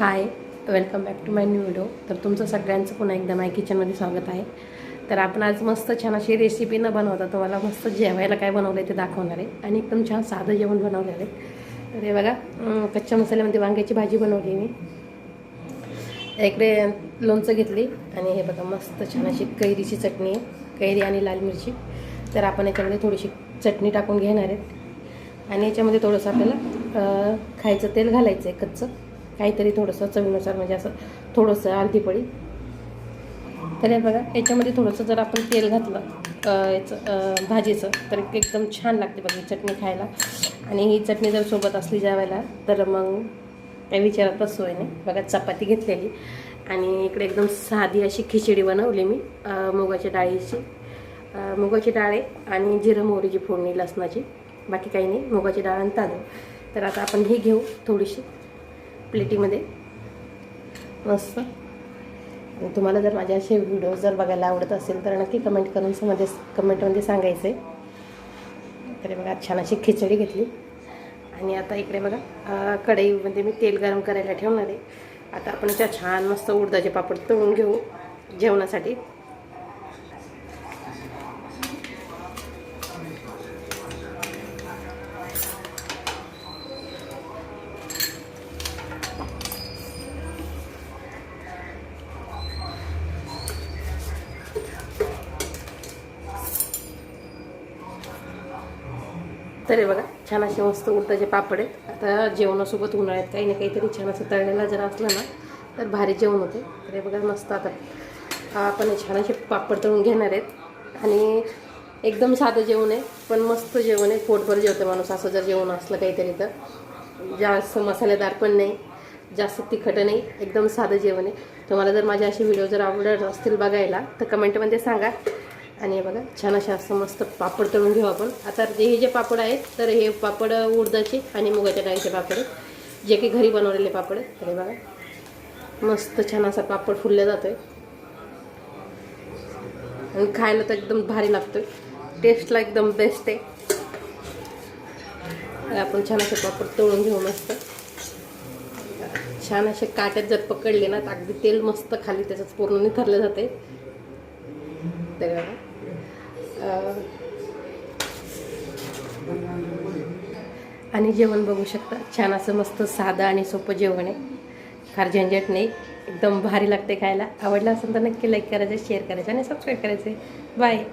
Hi welcome back to my new video तर तुमचं सगळ्यांचं पुन्हा एकदा माय किचनमध्ये स्वागत आहे. तर आपण आज मस्त छान अशी रेसिपी न बनवता तुम्हाला मस्त जेवायला काय बनवलं आहे ते दाखवणार आहे. आणि एकदम छान साधं जेवण बनवलेलं आहे. तर हे बघा कच्च्या मसाल्यामध्ये वांग्याची भाजी बनवली मी. इकडे लोणचं घेतली. आणि हे बघा मस्त छान अशी कैरीची चटणी आहे. कैरी आणि लाल मिरची. तर आपण याच्यामध्ये थोडीशी चटणी टाकून घेणार आहेत आणि याच्यामध्ये थोडंसं आपल्याला खायचं तेल घालायचं आहे कच्चं. काहीतरी थोडंसं चवीनुसार म्हणजे असं थोडंसं अर्धी तर हे बघा याच्यामध्ये थोडंसं जर आपण तेल घातलं याचं भाजीचं तर एकदम छान लागते बघा ही चटणी खायला. आणि ही चटणी जर सोबत असली जेवायला तर मग काही विचारातच सोय नाही. बघा चपाती घेतलेली. आणि इकडे एकदम साधी अशी खिचडी बनवली मी मुगाच्या डाळीची. मुगाची डाळे आणि जिरं मोहरीची फोडणी लसणाची. बाकी काही नाही मुगाची डाळ आणि तांदूळ. तर आता आपण ही घेऊ थोडीशी. प्लेटीमध्ये. मस्त. आणि तुम्हाला जर माझे असे व्हिडिओ जर बघायला आवडत असेल तर नक्की कमेंट करून मध्ये कमेंटमध्ये सांगायचं आहे तरी बघा छान अशी खिचडी घेतली. आणि आता इकडे बघा कढईमध्ये मी तेल गरम करायला ठेवणार आहे. आता आपण त्या छान मस्त उडदाचे पापड तळून घेऊ जेवणासाठी. तर हे बघा छान असे मस्त उडदाचे पापड आहेत. आता जेवणासोबत उन्हाळ्यात काही ना काहीतरी छान असं तळलेला जर असलं ना तर भारी जेवण होते. तर हे बघा मस्त आता आपण छान असे पापड तळून घेणार आहेत. आणि एकदम साधं जेवण आहे पण मस्त जेवण आहे. पोटभर जेवतं माणूस असं जर जेवण असलं काहीतरी तर. जास्त मसालेदार पण नाही जास्त तिखट नाही एकदम साधं जेवण आहे. तुम्हाला जर माझे असे व्हिडिओ जर आवडत असतील बघायला तर कमेंटमध्ये सांगा. आणि हे बघा छान असे असं मस्त पापड तळून घेऊ आपण. आता जे हे जे पापड आहेत तर हे पापड उडदाचे आणि मुगाच्या डाळीचे पापड आहेत. जे की घरी बनवलेले पापड आहेत. हे बघा मस्त छान असा पापड फुलला जातोय. आणि खायला तर एकदम भारी लागतोय. टेस्टला एकदम बेस्ट आहे. आपण छान असे पापड तळून घेऊ मस्त. छान असे काट्यात जर पकडले ना तर अगदी तेल मस्त खाली त्याच्यात पूर्ण निथरलं जाते तर बघा. आणि जेवण बघू शकता. छान असं मस्त साधं आणि सोपं जेवण आहे. फार झंझट नाही. एकदम भारी लागते खायला. आवडलं असेल तर नक्की लाईक करायचं शेअर करायचं आणि सबस्क्राईब करायचं. बाय